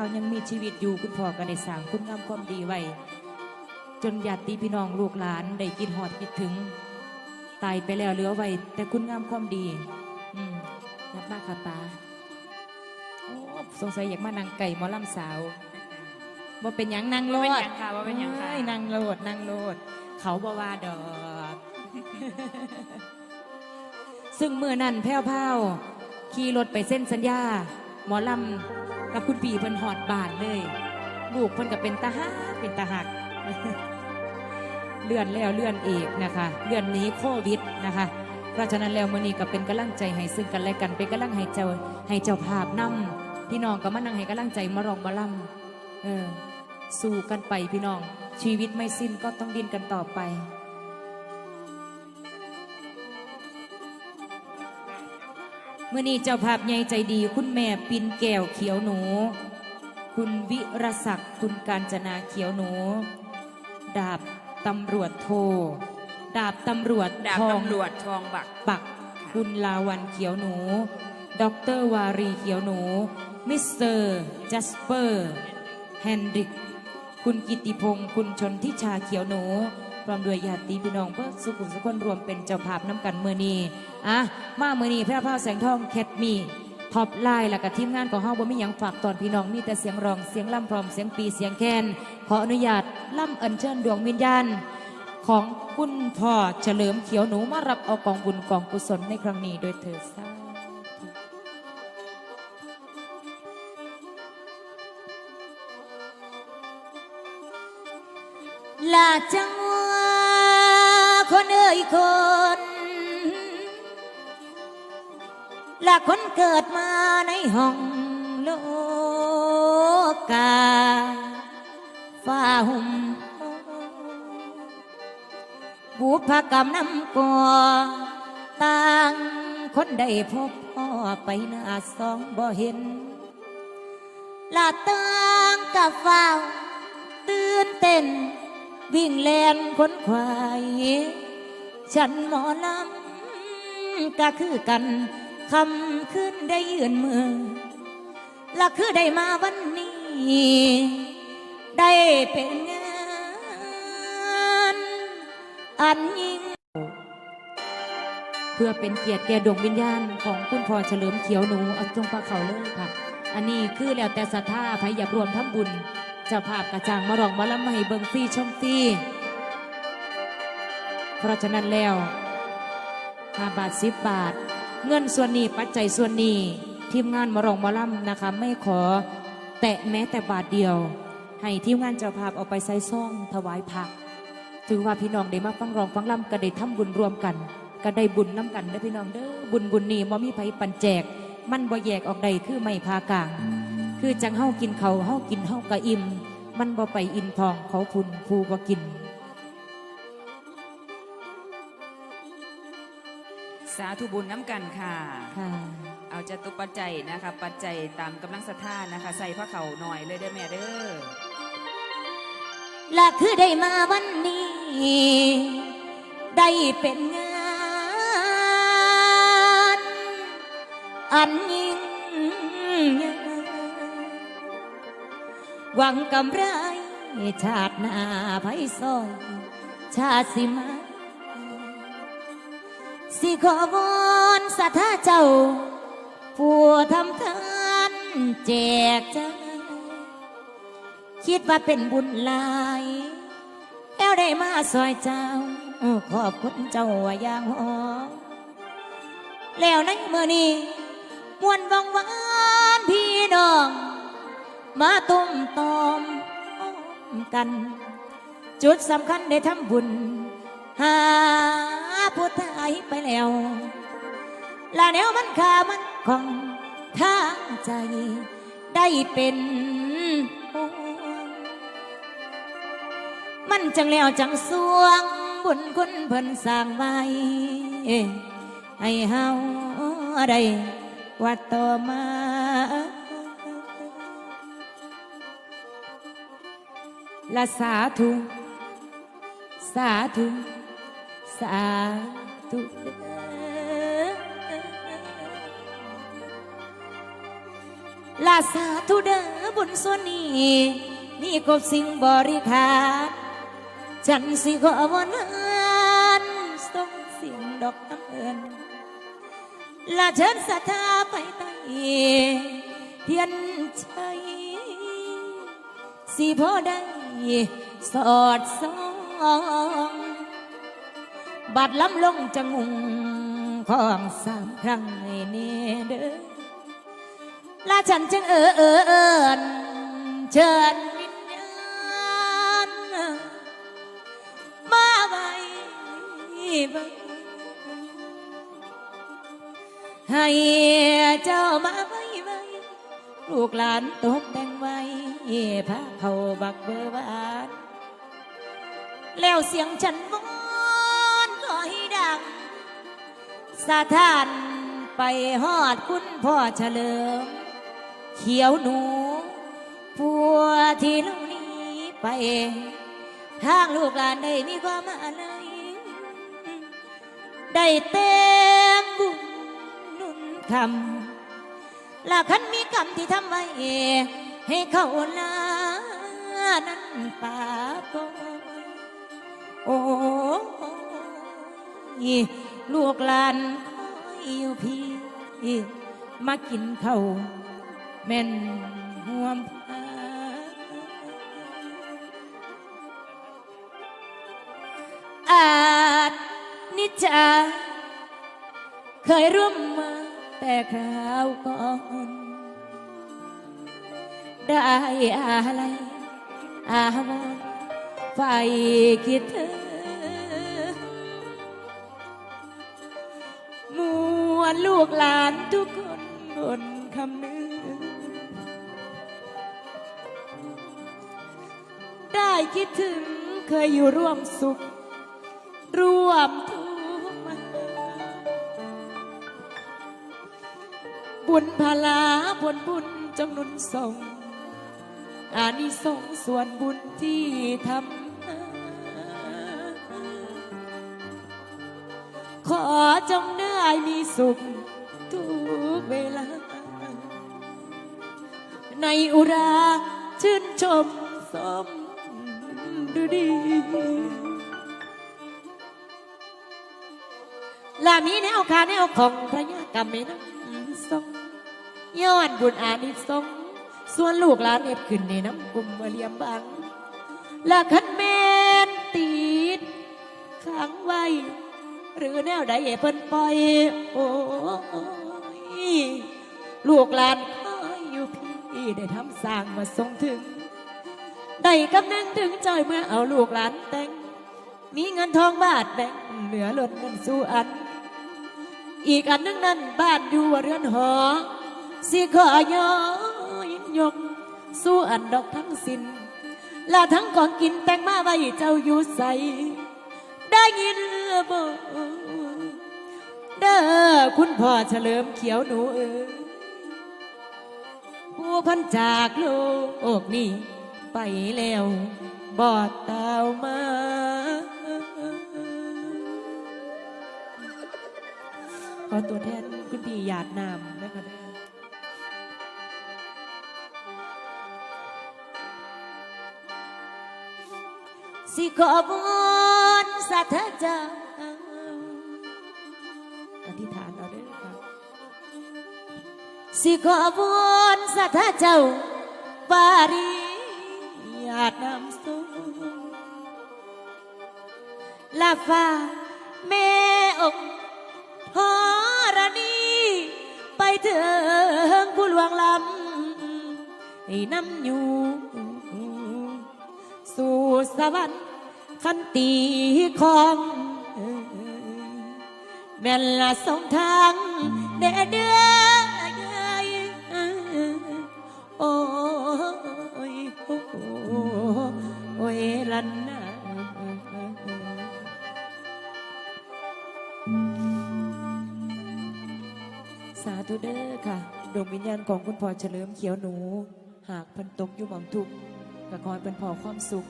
ข้าวยังมีชีวิตอยู่คุณพ่อก็ได้สร้างคุณงามความดีไว้ จนญาติพี่น้องลูกหลานได้กินหอดคิดถึง ตายไปแล้วเหลือไว้ แต่คุณงามความดี อืมยับมากค่ะป้าโอ้สงสัยอยากมานั่งไก่หมอลำสาวว่าเป็นหยังนั่งโลว่าเป็นดหยังค่ะว่าเป็นหยังค่ะอ้นั่งโลดนั่งโลด เขาบ่ว่าดอกซึ่งเมื่อนั้นแพ้วพราวขี่รถไปเส้นสัญญา หมอลำ กับคุณปีเพิ่นหอดบานเลย ลูกเพิ่นก็เป็นตาฮักเป็นตาหัก เลื่อนแล้วเลื่อนอีกนะคะ เลื่อนนี้โควิดนะคะเพราะฉะนั้นแล้วมื้อนี้ก็เป็นกำลังใจให้ซึ่งกันและกันเป็นกำลังให้เจ้าให้เจ้าภาพนำพี่น้องก็มานั่งให้กำลังใจมารองมาล่ำเออ สู้กันไปพี่น้อง ชีวิตไม่สิ้นก็ต้องดิ้นกันต่อไป เมื่อนี้เจ้าภาพใหญ่ใจดี คุณแม่ปินแก้วเขียวหนู คุณวิรศักดิ์คุณการจนาเขียวหนู ดาบตำรวจโท ดาบตำรวจดาบทองตำรวจทองบัก ปัก คุณลาวันเขียวหนูดอกเตอรวารีเขียวหนู มิสเตอร์จัสเปอร์ แฮนดริก คุณกิติพงศ์คุณชนทิชาเขียวหนู ร้อมด้วยญาติพี่น้องเพื่อสุขุมสุขคนรวมเป็นเจ้าภาพน้ำกันเมื่อนี้อะมาเมื่อนี้พระพาวแสงทองแคทมีท็อปไลน์แล้วก็ทีมงานของเฮาบ่มีหยังฝากตอนพี่น้องมีแต่เสียงร้องเสียงล่ำพร้อมเสียงปีเสียงแคนขออนุญาตล่ำอัญเชิญดวงวิญญาณของคุณพ่อเฉลิมเขียวหนูมารับเอากองบุญกองกุศลในครั้งนี้โดยเถิดสาธุลาจัง หวะคนเอ่ยคนละคนเกิดมาในห้องโลกาฟ้าหุ่มบุพกรรมนำก่อต่างคนได้พบพ่อไปหน้าสองบ่เห็นลาต่างกับฟ้าตื่นเต้นวิ่งแลนคนควาย ฉันหมอลำก็คือกันคำขึ้นได้ยืนมือและคือได้มาวันนี้ ได้เป็นงานอันยิ่งเพื่อเป็นเกียรติแก่ดวงวิญญาณของคุณพ่อเฉลิมเขียวหนูเอาจงปาเขาเลยค่ะ อันนี้คือแล้วแต่ศรัทธาใครอยากรวมทำบุญจะภาพกระจ่างมารองมาลำมาให้เบิงฟรีชมฟรี เพราะฉะนั้นแล้วห้าบาทสิบบาท เงินส่วนนี้ปัจจัยส่วนนี้ทีมงานมาร้องมาลำนะคะ ไม่ขอแตะแม้แต่บาทเดียว ให้ทีมงานเจ้าภาพเอาไปใส่ซ่องถวายผักถือว่าพี่น้องได้มาฟังร้องฟังล่ำก็ได้ทำบุญรวมกัน ก็ได้บุญน้ำกันเด้อพี่น้องเด้อบุญบุญนี่บ่มีไผปันแจก มันบ่แยกออกใดคือไม่พากลาง คือจังเฮากินเขาวเฮากินเฮากะอิ่ม มันบ่ไปอิ่มทองเขาพุนผู้บ่กิน สาธุบุญน้ำกันค่ะ ค่ะ เอาจตุปัจจัยนะคะ ปัจจัยตามกำลังศรัทธานะคะ ใส่พระเขาหน่อยเลยได้อแม่เด้อและคือได้มาวันนี้ ได้เป็นงาน อันยิ่งใหญ่หวังกำไรชาติหน้าไพซอย ชาติสิมา สิขอวอนสัทธาเจ้า ผู้ทำทานแจกใจคิดว่าเป็นบุญหลายแล้วได้มาซอยเจ้า ขอบคุณเจ้าว่าอย่างหอมแล้วในเมื่อนี้มวนวังวานพี่น้อง มาตุ้มตอมกัน จุดสำคัญได้ทำบุญหา ผู้ตายไปแล้วและแนวมันขามันของทางใจได้เป็นห่วงมันจังแล้วจังสวง บุญคุณเพิ่นสร้างไว้ให้เฮาได้วัดต่อมาและสาธุ สาธุ สาธุด้อลาสาธุเดอบุญส่วนนี้มีกบสิ่งบริขารฉันสิขอวนานส่งเสียงดอกน้ำเอินลาเชิญศรัทธาไปไต่เทียนชัยสิพอได้สอดส่อง บัดล้ำลงจะงุงของสามครั้งให้เนเด้อลาฉันจึงเออเออเอินเชิญวิญญาณมาไว้ไว้ให้เจ้ามาไว้ไว้ลูกหลานตกแต่งไว้พระเขาบักเบอร์วานแล้วเสียงฉันวอน งสะท้านไปฮอดคุณพ่อเฉลิม เขียวหนูผัวที่ลูกนี้ไปทางลูกหลานได้มีความอะไรได้เต็มบุญนุนคำและคันมีคำที่ทำไว้ให้เขาลานั้นป่าป ลูกหลานคอยอยู่พี่มากินเข้าแม่นห่วมผ้าอาจนิจจาเคยร่วมมาแต่คราวก่อนได้อะไรอาวรไฟคิดถึง ลูกหลานทุกคนบนคำนึง ได้คิดถึงเคยอยู่ร่วมสุข ร่วมทุกข์บุญพลาผลบุญจงนุนส่งอานิสงส์ส่วนบุญที่ทำ ขอจงได้มีสุขทุกเวลา ในอุราชื่นชมสมดูดีลามีแนวคาแนวของพระยากรรมไม่น้ำทรงย้อนบุญอานิสงส์ส่วนลูกหลานเอ็ดขึ้นในน้ำกุมมเลียมบังและคันแมนติดขังไว้ หรือแนวใดเพิ่นปล่อยโอ้ยลูกหลานคอยอยู่พี่ได้ทำสร้างมาส่งถึง ได้กำนังถึงจอยเมื่อเอาลูกหลานแต่ง มีเงินทองบาทแบ่งเหลือล้นเงินสู่อัน อีกอันนึงนั้นบ้านอยู่เรือนหอสิขอยอยยกสู้อันดอกทั้งสิน้นและทั้งของกินแต่งมาไว้เจ้าอยู่ใส ได้ยินบ่เด้อคุณพ่อเฉลิมเขียวหนูเออผู้พันจากโลกนี้ไปแล้วบอดตาวมาขอตัวแทนคุณพี่หยาดนามนะคะเด้อสิขอบน สัทธาเจ้าอธิษฐานเอาด้อค่ะสิขอบนสัทธาเจ้าปาริยาดนำสูลาฟ้าแม่องค์พรณีไปถึงผู้หลวงลำให้นำอยู่สู่สวรรค์ คันตีของแม่นละสองทางเด้อเด้อโอ้ยโอ้ยโอ้ยลันนาสาธุเด้อค่ะ ดวงวิญญาณของคุณพ่อเฉลิมเขียวหนู หากพันตกอยู่หม่องทุกข์ก็ขอให้เป็นพ่อความสุข